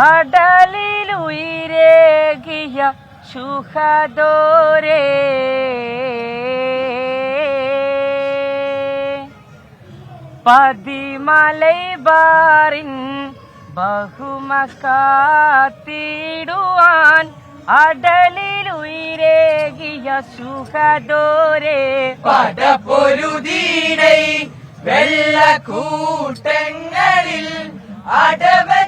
അടലിൽ ഉയരേകിയ സുഖദോരേ പതിമലൈ ബാറിൻ ബഹുമക്കാത്തിടുവാൻ അടലിൽ ഉയരേകിയ സുഖദോരേ പടപൊരുതീടൈ വെള്ളക്കൂട്ടങ്ങളിൽ അടവജിഹം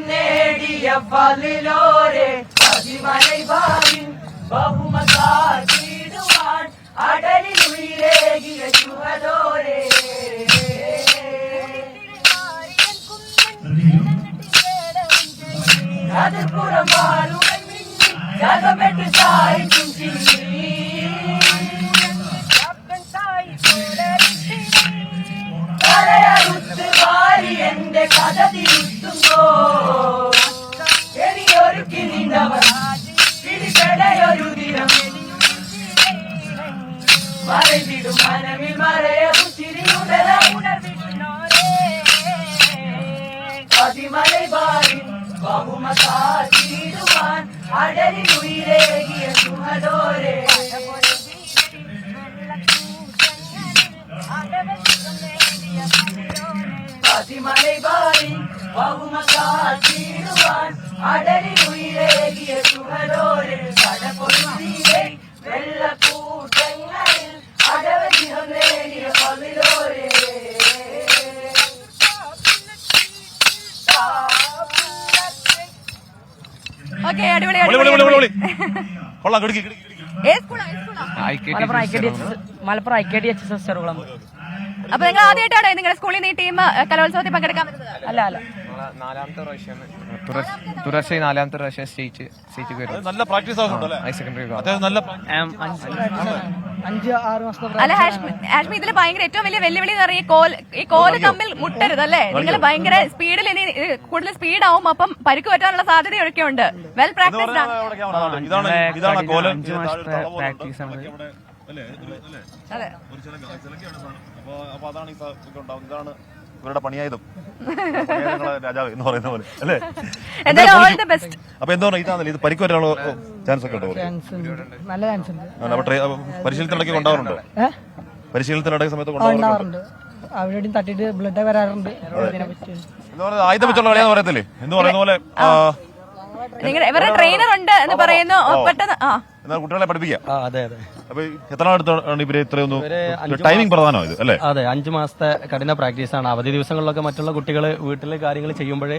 നേടിയ പലിലോരെ പതിമലൈ ഭാവിൻ ബഹുമകാട്ടിടുവാൻ അടലിൽ ഉയരേകിയ ശുഭദോരെ ചതുർപ്പുറം പാലുകൾ മിന്നി ജഗമെട്ട് സായിക്കും மறைந்திடும் மனமில் மறைய புத்திரி உடல உணர்விடுனோரே பதிமலை பாரின் பகுமசாச்சிடுவான் அடலில் உயிரேகிய சுமதோரே. பதிமலை பாரின் பகுமசாச்சிடுவான் அடலில் உயிரேகிய ഓക്കെ അടിപൊളി പൊളി, പൊളി, പൊളി, പൊളി, അടിപൊളി. കൊള്ളാം കിടക്കി Malappuram I K D H Malappuram I K D H S Cherukulam അപ്പൊ നിങ്ങൾ ആദ്യമായിട്ടാണ് നിങ്ങളുടെ സ്കൂളിൽ നിന്ന് ഈ ടീം കലോത്സവത്തിൽ പങ്കെടുക്കാൻ അല്ല അല്ല. നാലാമത്തെ പ്രാവശ്യമാണ് തുടർച്ചയായി നാലാമത്തെ പ്രാവശ്യം സ്റ്റേറ്റ് സ്റ്റേറ്റ് അത് നല്ല പ്രാക്ടീസ് ഹയർ സെക്കൻഡറി അഞ്ച് ആറ് മാസത്തെ അല്ല ഹാഷ്മി ഹാഷ്മി ഇതിൽ ഭയങ്കര ഏറ്റവും വലിയ വെല്ലുവിളി എന്ന് പറഞ്ഞാൽ ഈ കോൽ ഈ കോൽ തമ്മിൽ മുട്ടരുത് അല്ലേ? നിങ്ങൾ ഭയങ്കര സ്പീഡിൽ ഇനി കൂടുതൽ സ്പീഡ് ആവും അപ്പം പരിക്ക് പറ്റാനുള്ള സാധ്യതയൊക്കെ ഉണ്ട് വെൽ പ്രാക്ടീസ് പ്രാക്ടീസ്ഡ് ആണ്? അതെ. ഇവരുടെ പണിയായതും രാജാവ് എന്ന് പറയുന്ന പോലെ അല്ലേ? എന്തായാലും ഓൾ ദി ബെസ്റ്റ് അപ്പൊ എന്താ ഇതാണല്ലേ ഇത് പരിക്ക് വരാനുള്ള ചാൻസ് ഒക്കെ ഉണ്ടോ നല്ല ചാൻസ് ഉണ്ട്. പരിശീലനത്തിനിടയ്ക്ക് കൊണ്ടാവാറുണ്ടോ? ഏഹ് പരിശീലനത്തിനിടയ്ക്ക് സമയത്ത് ആ, കൊണ്ടാവാറുണ്ട്? അവരോടും തട്ടിട്ട് ബ്ലഡ് വരാറുണ്ട് ആയുധം വെച്ചുള്ള കളിയാന്ന് പറയത്തില്ലേ? എന്ന് പറയുന്ന പോലെ നിങ്ങൾ ഇവരുടെ ട്രെയിനർ ഉണ്ട് എന്ന് പറയുന്നു. പെട്ടെന്ന് കുട്ടികളെ പഠിപ്പിക്കാം. അതെ അതെ. അപ്പൊ എത്ര അടുത്താണ് ഇവർ ഇത്രയൊന്നും ടൈമിംഗ് പ്രധാനമാണ് ഇത് അല്ലേ? അതെ അഞ്ചു മാസത്തെ കഠിന പ്രാക്ടീസ് ആണ്. അവധി ദിവസങ്ങളിലൊക്കെ മറ്റുള്ള കുട്ടികൾ വീട്ടിലെ കാര്യങ്ങൾ ചെയ്യുമ്പോഴേ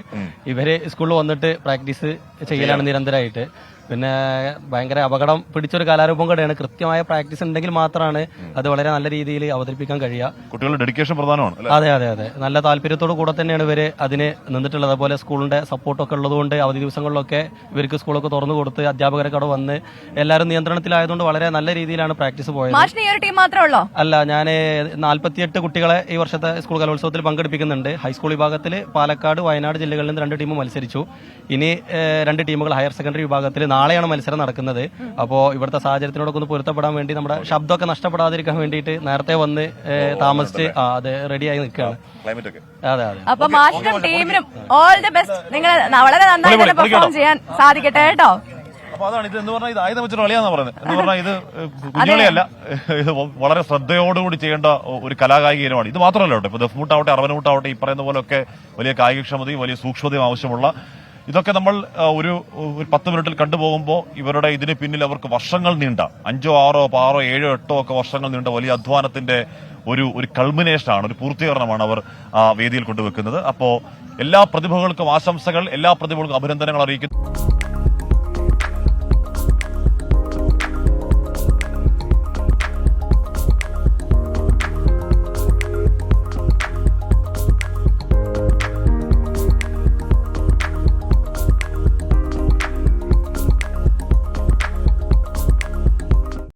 ഇവർ സ്കൂളിൽ വന്നിട്ട് പ്രാക്ടീസ് ചെയ്യലാണ് നിരന്തരമായിട്ട് പിന്നെ ഭയങ്കര അപകടം പിടിച്ചൊരു കലാരൂപം കൂടെയാണ്. കൃത്യമായ പ്രാക്ടീസ് ഉണ്ടെങ്കിൽ മാത്രമാണ് അത് വളരെ നല്ല രീതിയിൽ അവതരിപ്പിക്കാൻ കഴിയുക. കുട്ടികളുടെ ഡെഡിക്കേഷൻ പ്രധാനമാണ് അതെ അതെ അതെ. നല്ല താല്പര്യത്തോടു കൂടെ തന്നെയാണ് ഇവർ അതിന് നിന്നിട്ടുള്ളത്. അതുപോലെ സ്കൂളിന്റെ സപ്പോർട്ടൊക്കെ ഉള്ളതുകൊണ്ട് അവധി ദിവസങ്ങളിലൊക്കെ ഇവർക്ക് സ്കൂളൊക്കെ തുറന്നു കൊടുത്ത് അധ്യാപകരൊക്കെ അവിടെ വന്ന് എല്ലാവരും നിയന്ത്രണത്തിലായതുകൊണ്ട് വളരെ നല്ല രീതിയിലാണ് പ്രാക്ടീസ് പോയത്. അല്ല ഞാൻ നാൽപ്പത്തിയെട്ട് കുട്ടികളെ ഈ വർഷത്തെ സ്കൂൾ കലോത്സവത്തിൽ പങ്കെടുപ്പിക്കുന്നുണ്ട്. ഹൈസ്കൂൾ വിഭാഗത്തിൽ പാലക്കാട് വയനാട് ജില്ലകളിൽ നിന്ന് രണ്ട് ടീമും മത്സരിച്ചു. ഇനി രണ്ട് ടീമുകൾ ഹയർ സെക്കൻഡറി വിഭാഗത്തിൽ നാളെയാണ് മത്സരം നടക്കുന്നത്. അപ്പോ ഇവിടുത്തെ സാഹചര്യത്തിനോടൊക്കെ ഒന്ന് പൊരുത്തപ്പെടാൻ വേണ്ടി നമ്മുടെ ശബ്ദമൊക്കെ നഷ്ടപ്പെടാതിരിക്കാൻ വേണ്ടിയിട്ട് നേരത്തെ വന്ന് താമസിച്ച് അത് റെഡിയായി നിൽക്കുകയാണ്. ക്ലൈമറ്റ് ഒക്കെ. അതെ അതെ. അപ്പൊ മാഷിനും ടീമിനും ഓൾ ദി ബെസ്റ്റ് നിങ്ങൾ വളരെ നന്നായി തന്നെ പെർഫോം ചെയ്യാൻ സാധിക്കട്ടെ കേട്ടോ. അപ്പൊ അതാണ് ഇത് എന്ന് പറഞ്ഞാൽ ഇത് ആയുധം വെച്ചിട്ട് കളിയാന്ന് പറയുന്നത്. എന്ന് പറഞ്ഞാൽ ഇത് കുഞ്ഞുകളിയല്ല ഇത് വളരെ ശ്രദ്ധയോടുകൂടി ചെയ്യേണ്ട ഒരു കലാകായിക ഇനമാണ്. ഇത് മാത്രമല്ല കേട്ടോ ഇപ്പൊ ദഫ്മുട്ടാവട്ടെ അറവനൂട്ടാവട്ടെ ഈ പറയുന്ന പോലൊക്കെ വലിയ കായികക്ഷമതയും വലിയ സൂക്ഷ്മതയും ആവശ്യമുള്ള ഇതൊക്കെ നമ്മൾ ഒരു ഒരു പത്ത് മിനിറ്റിൽ കണ്ടുപോകുമ്പോൾ ഇവരുടെ ഇതിന് പിന്നിൽ അവർക്ക് വർഷങ്ങൾ നീണ്ട അഞ്ചോ ആറോ ആറോ ഏഴോ എട്ടോ ഒക്കെ വർഷങ്ങൾ നീണ്ട വലിയ അധ്വാനത്തിന്റെ ഒരു ഒരു കൾമിനേഷനാണ് ഒരു പൂർത്തീകരണമാണ് അവർ വേദിയിൽ കൊണ്ടുവെക്കുന്നത്. അപ്പോ എല്ലാ പ്രതിഭകൾക്കും ആശംസകൾ എല്ലാ പ്രതിഭകൾക്കും അഭിനന്ദനങ്ങൾ അറിയിക്കുന്നു.